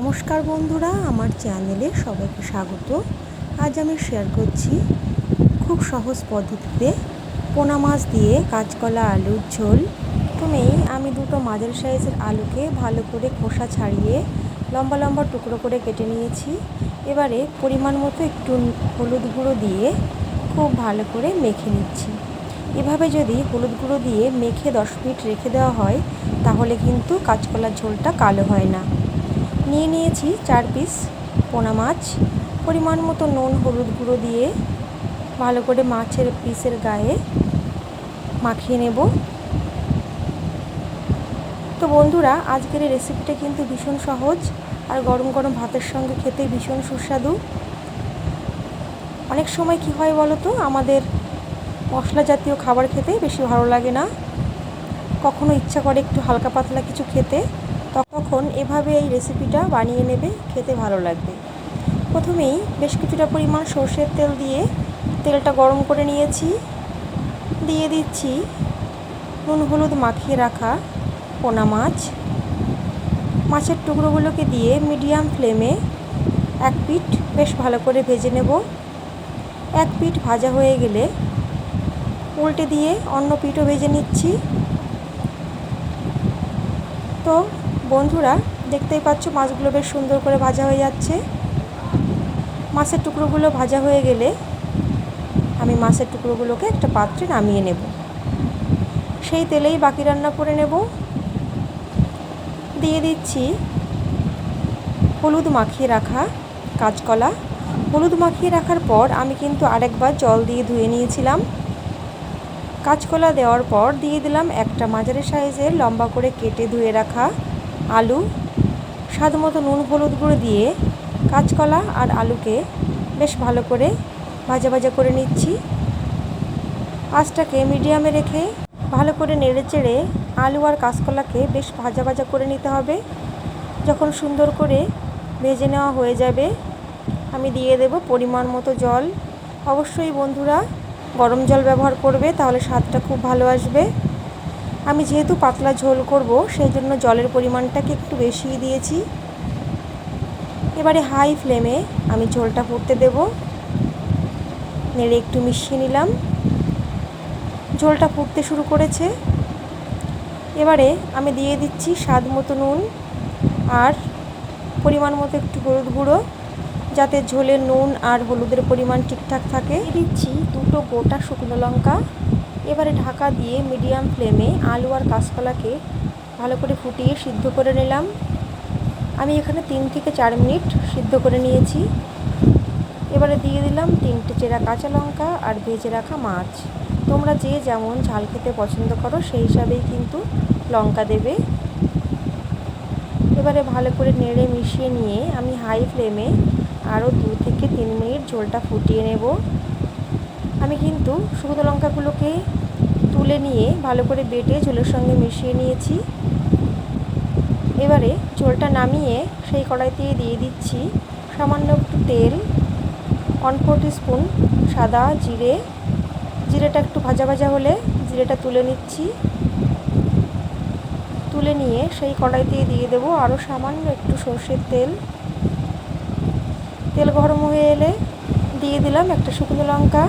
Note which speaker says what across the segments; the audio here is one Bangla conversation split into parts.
Speaker 1: নমস্কার বন্ধুরা, আমার চ্যানেলে সবাইকে স্বাগত। আজ আমি শেয়ার করছি খুব সহজ পদ্ধতিতে পোনা মাছ দিয়ে কাঁচকলা, আলুর ঝোল। প্রথমেই আমি দুটো মাঝারি সাইজের আলুকে ভালো করে খোসা ছাড়িয়ে লম্বা লম্বা টুকরো করে কেটে নিয়েছি। এবারে পরিমাণ মতো একটু হলুদ গুঁড়ো দিয়ে খুব ভালো করে মেখে নিচ্ছি। এভাবে যদি হলুদ গুঁড়ো দিয়ে মেখে দশ মিনিট রেখে দেওয়া হয়, তাহলে কিন্তু কাঁচকলার ঝোলটা কালো হয় না। নিয়ে নিয়েছি চার পিস পোনা মাছ। পরিমাণ মতো নুন, হলুদ গুঁড়ো দিয়ে ভালো করে মাছের পিসের গায়ে মাখিয়ে নেব। তো বন্ধুরা, আজকের এই রেসিপিটা কিন্তু ভীষণ সহজ আর গরম গরম ভাতের সঙ্গে খেতে ভীষণ সুস্বাদু। অনেক সময় কি হয় বলো তো, আমাদের মশলা জাতীয় খাবার খেতে বেশি ভালো লাগে না। কখনো ইচ্ছা করে একটু হালকা পাতলা কিছু খেতে। তখন এভাবে এই রেসিপিটা বানিয়ে নেবে, খেতে ভালো লাগবে। প্রথমেই বেশ কিছুটা পরিমাণ সর্ষের তেল দিয়ে তেলটা গরম করে নিয়েছি। দিয়ে দিচ্ছি নুন হলুদ মাখিয়ে রাখা পোনা মাছ। মাছের টুকরোগুলোকে দিয়ে মিডিয়াম ফ্লেমে এক পিঠ বেশ ভালো করে ভেজে নেব। এক পিঠ ভাজা হয়ে গেলে উল্টে দিয়ে অন্য পিঠও ভেজে নিচ্ছি। তো বন্ধুরা, দেখতেই পাচ্ছ মাছগুলো বেশ সুন্দর করে ভাজা হয়ে যাচ্ছে। মাছের টুকরোগুলো ভাজা হয়ে গেলে আমি মাছের টুকরোগুলোকে একটা পাত্রে নামিয়ে নেব। সেই তেলেই বাকি রান্না করে নেব। দিয়ে দিচ্ছি হলুদ মাখিয়ে রাখা কাঁচকলা। হলুদ মাখিয়ে রাখার পর আমি কিন্তু আরেকবার জল দিয়ে ধুয়ে নিয়েছিলাম। কাঁচকলা দেওয়ার পর দিয়ে দিলাম একটা মাঝারি সাইজের লম্বা করে কেটে ধুয়ে রাখা আলু। স্বাদ মতো নুন, হলুদ গুঁড়ো দিয়ে কাঁচকলা আর আলুকে বেশ ভালো করে ভাজা ভাজা করে নিচ্ছি। আঁচটাকে মিডিয়ামে রেখে ভালো করে নেড়ে চেড়ে আলু আর কাঁচকলাকে বেশ ভাজা ভাজা করে নিতে হবে। যখন সুন্দর করে ভেজে নেওয়া হয়ে যাবে, আমি দিয়ে দেব পরিমাণ মতো জল। অবশ্যই বন্ধুরা গরম জল ব্যবহার করবে, তাহলে স্বাদটা খুব ভালো আসবে। আমি যেহেতু পাতলা ঝোল করব, সেই জন্য জলের পরিমাণটাকে একটু বেশিই দিয়েছি। এবারে হাই ফ্লেমে আমি ঝোলটা ফুটতে দেব। নেড়ে একটু মিশিয়ে নিলাম। ঝোলটা ফুটতে শুরু করেছে। এবারে আমি দিয়ে দিচ্ছি স্বাদ মতো নুন আর পরিমাণ মতো একটু হলুদ গুঁড়ো। যাতে ঝোলে নুন আর হলুদের পরিমাণ ঠিকঠাক থাকে। দিচ্ছি দুটো গোটা শুকনো লঙ্কা। এবারে ঢাকা দিয়ে মিডিয়াম ফ্লেমে আলু আর কাঁচকলাকে ভালো করে ফুটিয়ে সিদ্ধ করে নিলাম। আমি এখানে তিন থেকে চার মিনিট সিদ্ধ করে নিয়েছি। এবারে দিয়ে দিলাম তিনটে চেরা কাঁচা লঙ্কা আর ভেজে রাখা মাছ। তোমরা যে যেমন ঝাল খেতে পছন্দ করো, সেই হিসাবেই কিন্তু লঙ্কা দেবে। এবারে ভালো করে নেড়ে মিশিয়ে নিয়ে আমি হাই ফ্লেমে আরও দু থেকে তিন মিনিট ঝোলটা ফুটিয়ে নেব। আমি কিন্তু শুকনো লঙ্কাগুলোকে তুলে নিয়ে ভালো করে বেটে ঝোলের সঙ্গে মিশিয়ে নিয়েছি। এবারে ঝোলটা নামিয়ে সেই কড়াইতে দিয়ে দিচ্ছি সামান্য একটু তেল ওয়ান ফোর স্পুন সাদা জিরে। জিরেটা একটু ভাজা ভাজা হলে জিরেটা তুলে নিচ্ছি। তুলে নিয়ে সেই কড়াইতে দিয়ে দেবো আরও সামান্য একটু সর্ষের তেল। তেল গরম হয়ে এলে দিয়ে দিলাম একটা শুকনো লঙ্কা।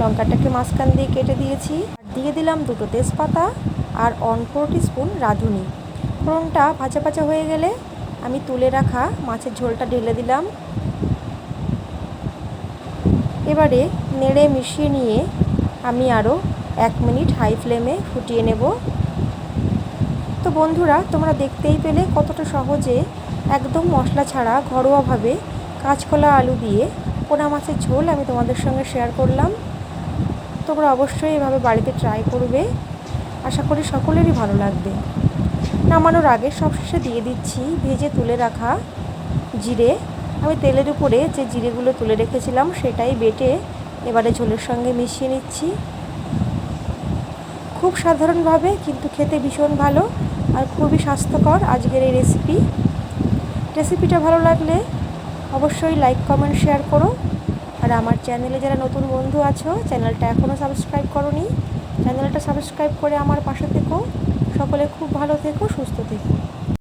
Speaker 1: লঙ্কাটাকে মাঝখান দিয়ে কেটে দিয়েছি। দিয়ে দিলাম দুটো তেজপাতা আর ওয়ান ফোর স্পুন রাঁধুনি। ফোড়নটা ভাজা ভাজা হয়ে গেলে আমি তুলে রাখা মাছের ঝোলটা ঢেলে দিলাম। এবারে নেড়ে মিশিয়ে নিয়ে আমি আরও এক মিনিট হাই ফ্লেমে ফুটিয়ে নেব। তো বন্ধুরা, তোমরা দেখতেই পেলে কতটা সহজে একদম মশলা ছাড়া ঘরোয়াভাবে কাঁচকলা আলু দিয়ে পোনা মাছের ঝোল আমি তোমাদের সঙ্গে শেয়ার করলাম। তোমরা অবশ্যই এভাবে বাড়িতে ট্রাই করবে। আশা করি সকলেরই ভালো লাগবে। নামানোর আগে সবশেষে দিয়ে দিচ্ছি ভেজে তুলে রাখা জিরে। আমি তেলের উপরে যে জিরেগুলো তুলে রেখেছিলাম সেটাই বেটে এবারে ঝোলের সঙ্গে মিশিয়ে নিচ্ছি। খুব সাধারণভাবে কিন্তু খেতে ভীষণ ভালো আর খুবই স্বাস্থ্যকর আজকের এই রেসিপি রেসিপিটা ভালো লাগলে অবশ্যই লাইক কমেন্ট শেয়ার করো। আর আমার চ্যানেলে যারা নতুন বন্ধু আছো চ্যানেলটা এখনও সাবস্ক্রাইব করনি চ্যানেলটা সাবস্ক্রাইব করে আমার পাশে থেকো। সকলে খুব ভালো থেকো, সুস্থ থেকো।